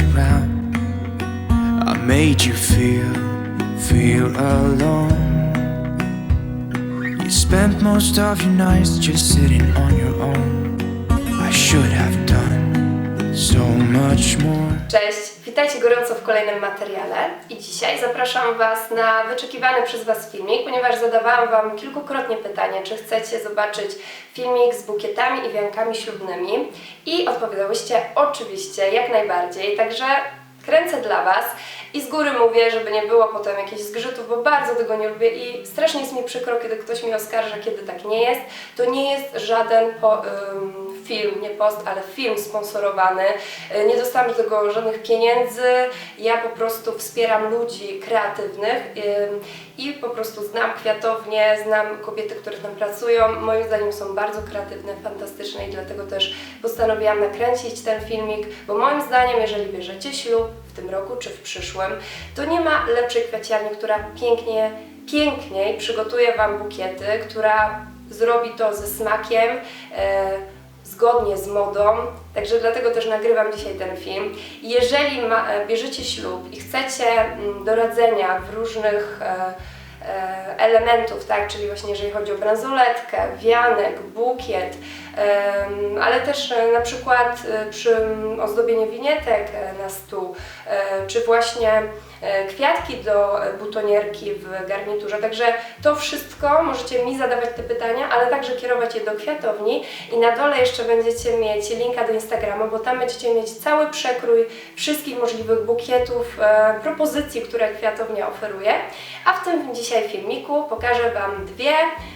around. I made you feel, feel alone. You spent most of your nights just sitting on your own. I should have done so much more. Cześć, witajcie gorąco w kolejnym materiale i dzisiaj zapraszam Was na wyczekiwany przez Was filmik, ponieważ zadawałam Wam kilkukrotnie pytanie, czy chcecie zobaczyć filmik z bukietami i wiankami ślubnymi i odpowiadałyście oczywiście, jak najbardziej, także kręcę dla Was i z góry mówię, żeby nie było potem jakichś zgrzytów, bo bardzo tego nie lubię i strasznie jest mi przykro, kiedy ktoś mi oskarża, kiedy tak nie jest. To nie jest żaden po, ym, film, nie post, ale film sponsorowany. Y, Nie dostałam do tego żadnych pieniędzy. Ja po prostu wspieram ludzi kreatywnych i po prostu znam kwiatownie, znam kobiety, które tam pracują. Moim zdaniem są bardzo kreatywne, fantastyczne i dlatego też postanowiłam nakręcić ten filmik, bo moim zdaniem, jeżeli bierzecie ślub w tym roku czy w przyszłym, to nie ma lepszej kwiaciarni, która pięknie, piękniej przygotuje Wam bukiety, która zrobi to ze smakiem. E, zgodnie z modą, także dlatego też nagrywam dzisiaj ten film. Jeżeli ma, e, bierzecie ślub i chcecie mm, doradzenia w różnych e, e, elementów, tak, czyli właśnie jeżeli chodzi o bransoletkę, wianek, bukiet, ale też na przykład przy mm, ozdobieniu winietek na stół, czy właśnie kwiatki do e, butonierki w garniturze. Także to wszystko możecie mi zadawać te pytania, ale także kierować je do kwiatowni i na dole jeszcze będziecie mieć linka do Instagrama, bo tam będziecie mieć cały przekrój wszystkich możliwych bukietów, e, propozycji, które kwiatownia oferuje. A w tym dzisiaj filmiku pokażę Wam dwie,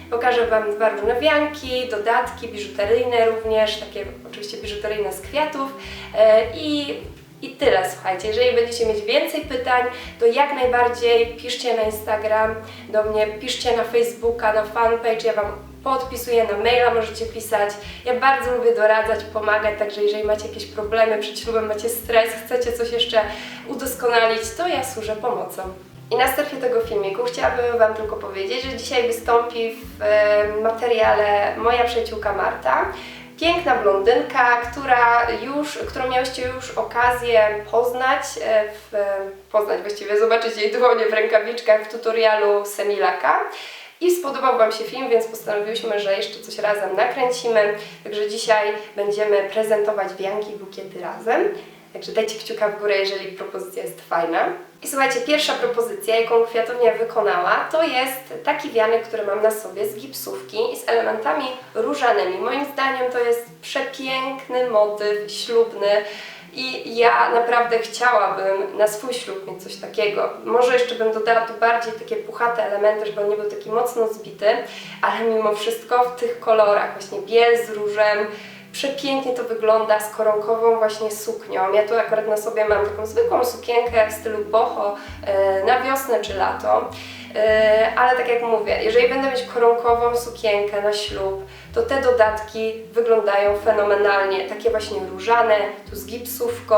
pokażę Wam dwa różne wianki, dodatki biżuteryjne również, takie oczywiście biżuteryjne z kwiatów e, i i tyle, słuchajcie. Jeżeli będziecie mieć więcej pytań, to jak najbardziej piszcie na Instagram do mnie, piszcie na Facebooka, na fanpage, ja Wam podpisuję, na maila możecie pisać. Ja bardzo lubię doradzać, pomagać, także jeżeli macie jakieś problemy przed ślubem, macie stres, chcecie coś jeszcze udoskonalić, to ja służę pomocą. I na wstępie tego filmiku chciałabym Wam tylko powiedzieć, że dzisiaj wystąpi w e, materiale moja przyjaciółka Marta. Piękna blondynka, która już, którą miałyście już okazję poznać, e, w, poznać właściwie, zobaczyć jej dłonie w rękawiczkach w tutorialu Semilaka. I spodobał Wam się film, więc postanowiłyśmy, że jeszcze coś razem nakręcimy. Także dzisiaj będziemy prezentować wianki bukiety razem. Także dajcie kciuka w górę, jeżeli propozycja jest fajna. I słuchajcie, pierwsza propozycja, jaką kwiatownia wykonała, to jest taki wianek, który mam na sobie z gipsówki i z elementami różanymi. Moim zdaniem to jest przepiękny motyw ślubny. I ja naprawdę chciałabym na swój ślub mieć coś takiego. Może jeszcze bym dodała tu bardziej takie puchate elementy, żeby on nie był taki mocno zbity, ale mimo wszystko w tych kolorach, właśnie biel z różem, Przepięknie to wygląda z koronkową właśnie suknią. Ja tu akurat na sobie mam taką zwykłą sukienkę w stylu boho e, na wiosnę czy lato. E, Ale tak jak mówię, jeżeli będę mieć koronkową sukienkę na ślub, to te dodatki wyglądają fenomenalnie. Takie właśnie różane, tu z gipsówką.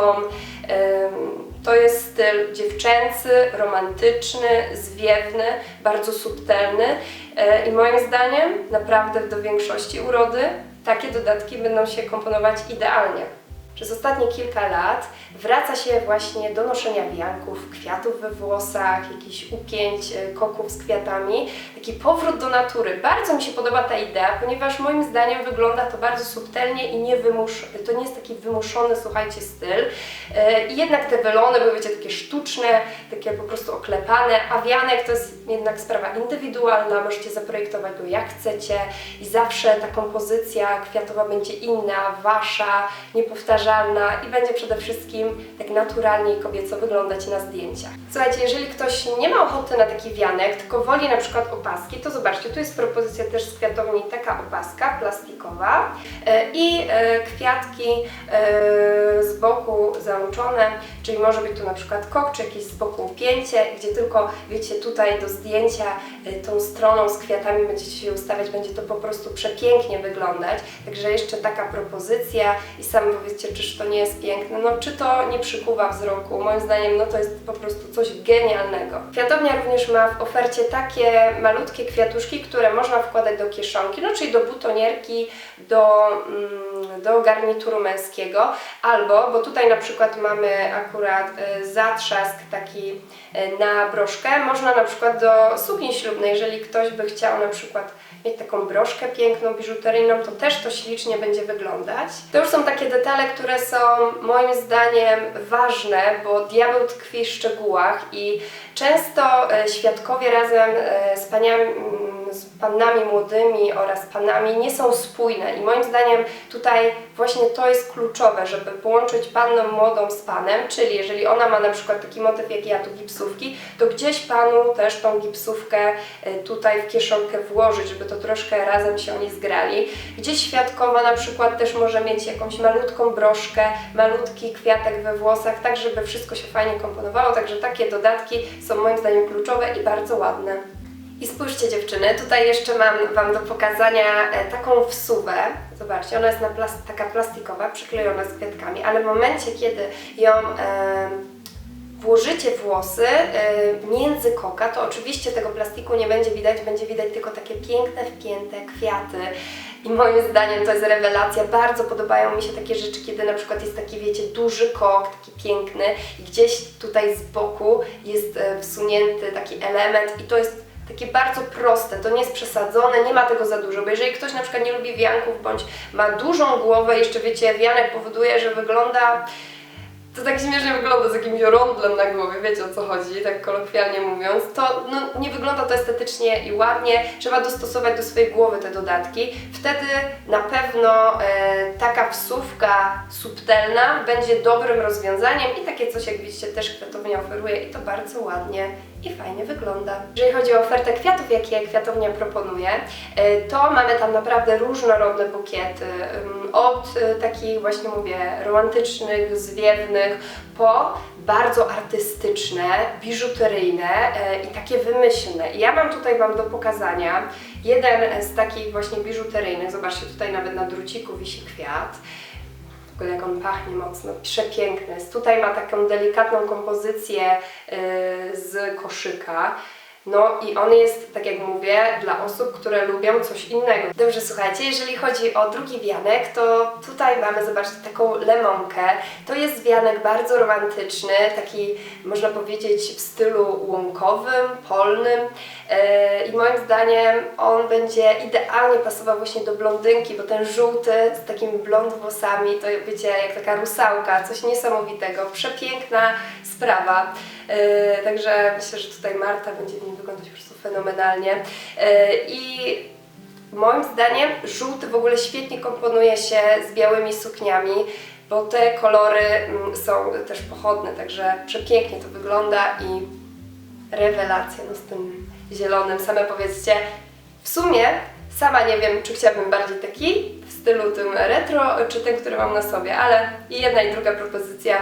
Em, To jest styl dziewczęcy, romantyczny, zwiewny, bardzo subtelny e, i moim zdaniem naprawdę do większości urody takie dodatki będą się komponować idealnie. Przez ostatnie kilka lat wraca się właśnie do noszenia wianków, kwiatów we włosach, jakichś upięć, e, koków z kwiatami. Taki powrót do natury. Bardzo mi się podoba ta idea, ponieważ moim zdaniem wygląda to bardzo subtelnie i nie wymusz, to nie jest taki wymuszony, słuchajcie, styl. E, I jednak te welony były, wiecie, takie sztuczne, takie po prostu oklepane, a wianek to jest jednak sprawa indywidualna, możecie zaprojektować go jak chcecie i zawsze ta kompozycja kwiatowa będzie inna, wasza, niepowtarzalna i będzie przede wszystkim tak naturalnie i kobieco wyglądać na zdjęciach. Słuchajcie, jeżeli ktoś nie ma ochoty na taki wianek, tylko woli na przykład opaski, to zobaczcie, tu jest propozycja też z kwiatowni, taka opaska plastikowa e, i e, kwiatki e, z boku załączone, czyli może być tu na przykład kok, czy jakieś z boku upięcie, gdzie tylko, wiecie, tutaj do zdjęcia tą stroną z kwiatami będziecie się ustawiać, będzie to po prostu przepięknie wyglądać. Także jeszcze taka propozycja i sami powiedzcie, czyż to nie jest piękne, no czy to nie przykuwa wzroku. Moim zdaniem, no to jest po prostu coś genialnego. Kwiatownia również ma w ofercie takie malutkie kwiatuszki, które można wkładać do kieszonki, no czyli do butonierki, do, mm, do garnituru męskiego, albo, bo tutaj na przykład mamy akurat y, zatrzask taki y, na broszkę, można na przykład do sukni ślubnej, jeżeli ktoś by chciał na przykład mieć taką broszkę piękną, biżuteryjną, to też to ślicznie będzie wyglądać. To już są takie detale, które są moim zdaniem ważne, bo diabeł tkwi w szczegółach i często e, świadkowie razem e, z paniami, mm, z pannami młodymi oraz panami nie są spójne i moim zdaniem tutaj właśnie to jest kluczowe, żeby połączyć pannę młodą z panem, czyli jeżeli ona ma na przykład taki motyw jak ja tu gipsówki, to gdzieś panu też tą gipsówkę e, tutaj w kieszonkę włożyć, żeby to troszkę razem się oni zgrali. Gdzieś świadkowa na przykład też może mieć jakąś malutką broszkę, malutki kwiatek we włosach, tak żeby wszystko się fajnie komponowało, także takie dodatki są moim zdaniem kluczowe i bardzo ładne. I spójrzcie dziewczyny, tutaj jeszcze mam Wam do pokazania e, taką wsuwę. Zobaczcie, ona jest na plas- taka plastikowa, przyklejona z kwiatkami, ale w momencie, kiedy ją e, włożycie włosy e, między koka, to oczywiście tego plastiku nie będzie widać, będzie widać tylko takie piękne, wpięte kwiaty. I moim zdaniem to jest rewelacja. Bardzo podobają mi się takie rzeczy, kiedy na przykład jest taki, wiecie, duży kok, taki piękny i gdzieś tutaj z boku jest e, wsunięty taki element i to jest takie bardzo proste, to nie jest przesadzone, nie ma tego za dużo, bo jeżeli ktoś na przykład nie lubi wianków bądź ma dużą głowę, jeszcze wiecie, wianek powoduje, że wygląda to tak śmiesznie wygląda z jakimś rondlem na głowie, wiecie o co chodzi, tak kolokwialnie mówiąc, to no, nie wygląda to estetycznie i ładnie, trzeba dostosować do swojej głowy te dodatki. Wtedy na pewno e, taka wsówka subtelna będzie dobrym rozwiązaniem i takie coś jak widzicie też kwiatownia oferuje i to bardzo ładnie i fajnie wygląda. Jeżeli chodzi o ofertę kwiatów, jakie kwiatownia proponuje, e, to mamy tam naprawdę różnorodne bukiety, od e, takich właśnie mówię romantycznych, zwiewnych, po bardzo artystyczne, biżuteryjne e, i takie wymyślne. I ja mam tutaj Wam do pokazania jeden z takich właśnie biżuteryjnych, zobaczcie tutaj nawet na druciku wisi kwiat, ogóle jak on pachnie mocno, przepiękny. Tutaj ma taką delikatną kompozycję yy, z koszyka. No i on jest, tak jak mówię, dla osób, które lubią coś innego. Dobrze, słuchajcie, jeżeli chodzi o drugi wianek, to tutaj mamy, zobaczcie, taką lemonkę. To jest wianek bardzo romantyczny, taki można powiedzieć w stylu łąkowym, polnym yy, i moim zdaniem on będzie idealnie pasował właśnie do blondynki, bo ten żółty z takimi blond włosami, to wiecie, jak taka rusałka, coś niesamowitego, przepiękna sprawa. Yy, także myślę, że tutaj Marta będzie w nim wyglądać po prostu fenomenalnie. Yy, I moim zdaniem żółty w ogóle świetnie komponuje się z białymi sukniami, bo te kolory mm, są też pochodne, także przepięknie to wygląda i rewelacja no z tym zielonym. Same powiedzcie, w sumie sama nie wiem, czy chciałabym bardziej taki w stylu tym retro, czy ten, który mam na sobie, ale i jedna i druga propozycja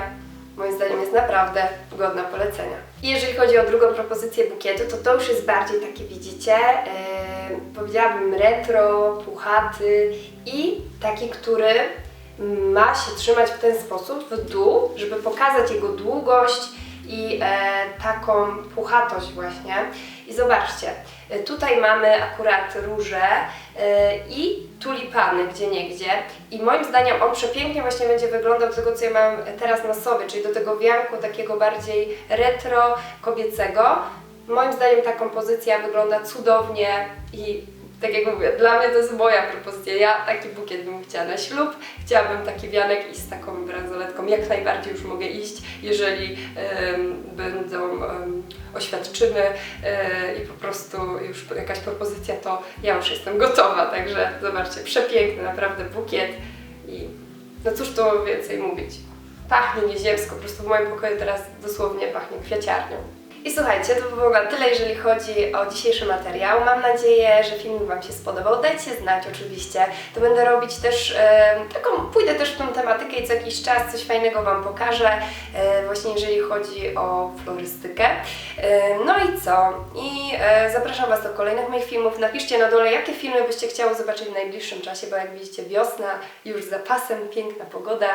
moim zdaniem jest naprawdę godna polecenia. Jeżeli chodzi o drugą propozycję bukietu, to to już jest bardziej takie, widzicie, yy, powiedziałabym retro, puchaty i taki, który ma się trzymać w ten sposób w dół, żeby pokazać jego długość i e, taką puchatość właśnie. I zobaczcie, e, tutaj mamy akurat róże i tulipany gdzie niegdzie i moim zdaniem on przepięknie właśnie będzie wyglądał do tego, co ja mam teraz na sobie, czyli do tego wianku takiego bardziej retro kobiecego. Moim zdaniem ta kompozycja wygląda cudownie i tak jak mówię, dla mnie to jest moja propozycja. Ja taki bukiet bym chciała na ślub, chciałabym taki wianek i z taką bransoletką jak najbardziej już mogę iść, jeżeli będą em, oświadczyny e, i po prostu już jakaś propozycja, to ja już jestem gotowa. Także zobaczcie, przepiękny naprawdę bukiet i no cóż tu więcej mówić. Pachnie nieziemsko, po prostu w moim pokoju teraz dosłownie pachnie kwiaciarnią. I słuchajcie, to by było na tyle, jeżeli chodzi o dzisiejszy materiał. Mam nadzieję, że filmik Wam się spodobał. Dajcie znać oczywiście. To będę robić też e, taką, pójdę też w tą tematykę i co jakiś czas coś fajnego Wam pokażę, właśnie jeżeli chodzi o florystykę. No i co? I e, zapraszam Was do kolejnych moich filmów. Napiszcie na dole, jakie filmy byście chciały zobaczyć w najbliższym czasie, bo jak widzicie wiosna już z zapasem, piękna pogoda.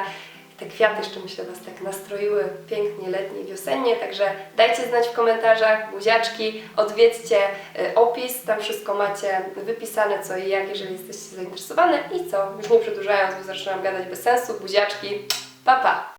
Te kwiaty jeszcze myślę Was tak nastroiły pięknie, letnie, wiosennie, także dajcie znać w komentarzach, buziaczki, odwiedźcie y, opis, tam wszystko macie wypisane co i jak, jeżeli jesteście zainteresowane i co, już nie przedłużając, bo zaczynam gadać bez sensu, buziaczki, pa pa!